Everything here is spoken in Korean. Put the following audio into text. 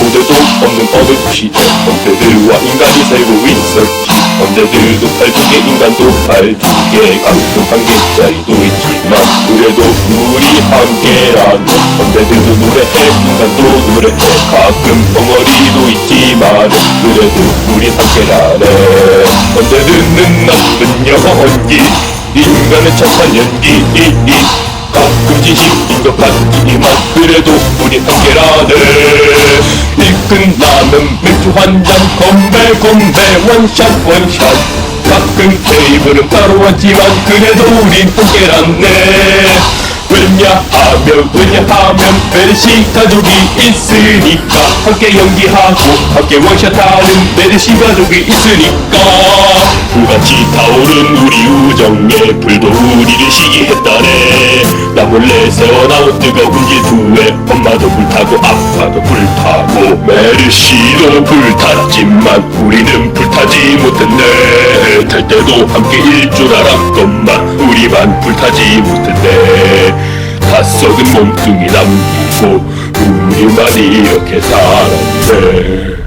언제도 없는 어느 시대 언제들과 인간이 살고 있었지 언제들도 팔두개 인간도 가끔 한 개짜리도 있지만 그래도 우리 함께라면 언제들도 노래해 인간도 노래해. 가끔 벙어리도 있지만 그래도 우리 함께라네. 언제든 나쁜 연기 인간의 착한 연기 가끔 진심인 것 같지만 그래도 우리 함께라네. 일 끝나면 맥주 한 잔 건배 건배 원샷 원샷. 가끔 테이블은 따로 왔지만 그래도 우린 함께라네. 왜냐하면 왜냐하면 메르시 가족이 있으니까. 함께 연기하고 함께 원샷하는 메르시 가족이 있으니까. 불같이 타오른 우리 우정에 불도 우리를 시기했다네 나 몰래 새어나온 뜨거운 질투에 엄마도 불타고 아빠도 불타고 메르시도 불탔지만 우리는 불타지 못했네. 탈 때도 함께 일 줄 알았건만 우리만 불타지 못했네. 다 썩은 몸뚱이 남기고 우리만 이렇게 살았네